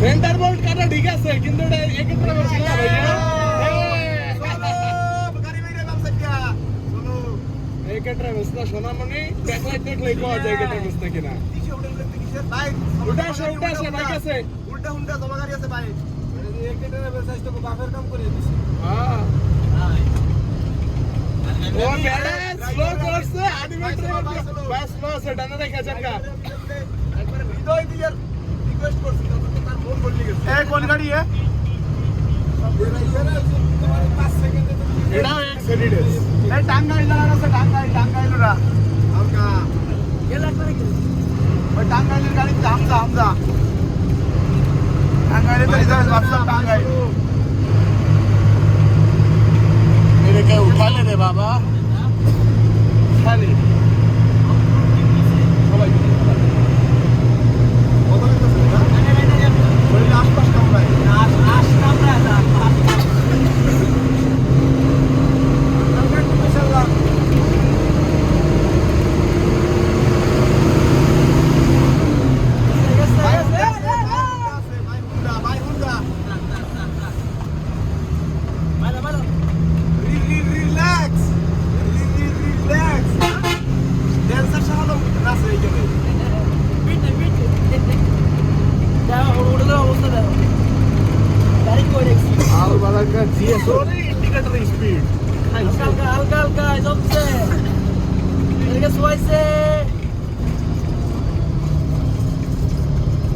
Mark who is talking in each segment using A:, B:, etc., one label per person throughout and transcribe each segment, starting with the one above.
A: Centre bolt কাটা ঠিক আছে কিন্তু এটা এক্ষেত্রে বলছি না ভাইয়া এক্ষেত্রে বুঝ সোনামণি ব্যাকলাইট দেখলেই পাওয়া যায় এক্ষেত্রে বুঝতে কিনা উঠে আসে উঠে আসে বাইক আছে
B: উল্টা উল্টা জমা গাড়ি আছে বাইক
A: হ্যাঁ ও বেড়া স্লো করছে আনিমেটর বাস স্লো আছে ডানা দেখা জানকা
B: একবারে হৃদয় দিয়ে রিকোয়েস্ট করছি তখন তার মন বদলে গেছে
C: এ কোন গাড়ি এ
A: এটাও এক সেডিডেস
C: এই টাঙ্গাইল যারা আছে টাঙ্গাইল টাঙ্গাইলরা
B: হালকা
C: ওই টাঙ্গাইলের গাড়ি হামজা হামজা টাঙ্গাইলে তো রিজার্ভ বাচ্চা টাঙ্গাইল
A: এটাকে উঠালে রে বাবা খালি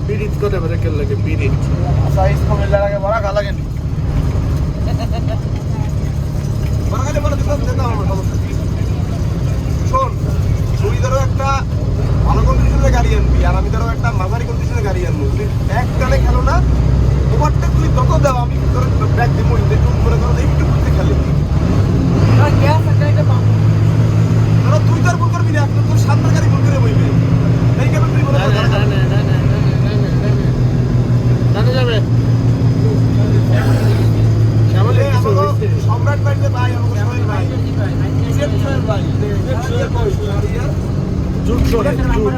A: পিরিত করে লাগে? পিরিত
C: সাইজ বড় গা
B: দিতে সমস্যা কি? শোন তুই ধরো একটা ভালো কন্ডিশনের গাড়ি আনবি আর আমি ধরো একটা মাঝারি কন্ডিশনের গাড়ি আনব। তুই এক টানে খেলো না ওভারটেক তুই যত দাও আমি তোর ব্যাগ দিব একটু মনে করো যে একটু ঘুরতে খেলে ধরো তুই তোর ভুল করবি না একটু তোর সামনের গাড়ি ভুল করে বইবে এই কেন তুই মনে কর
A: জানে যাবে শ্যামল
B: এ,
A: কিছু
B: আমাকে
A: হইছে
B: সম্রাট ভাইতে ভাই আমাকে সোহেল ভাই
A: জুট করে জুট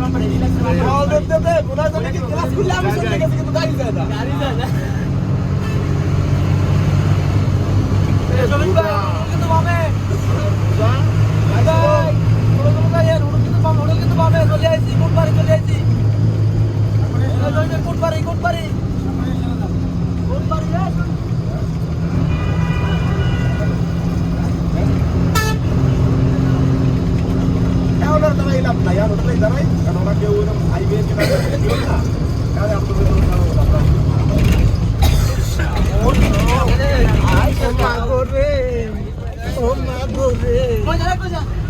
A: ও মা গো রে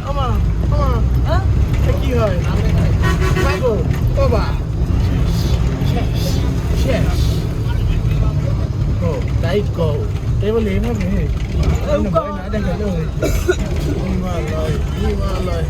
A: আমা আমা এ কি হয় মা গো ও বা শেষ গো লাইট গো এই বলে এইভাবে না দেখালে হিমালয় হিমালয়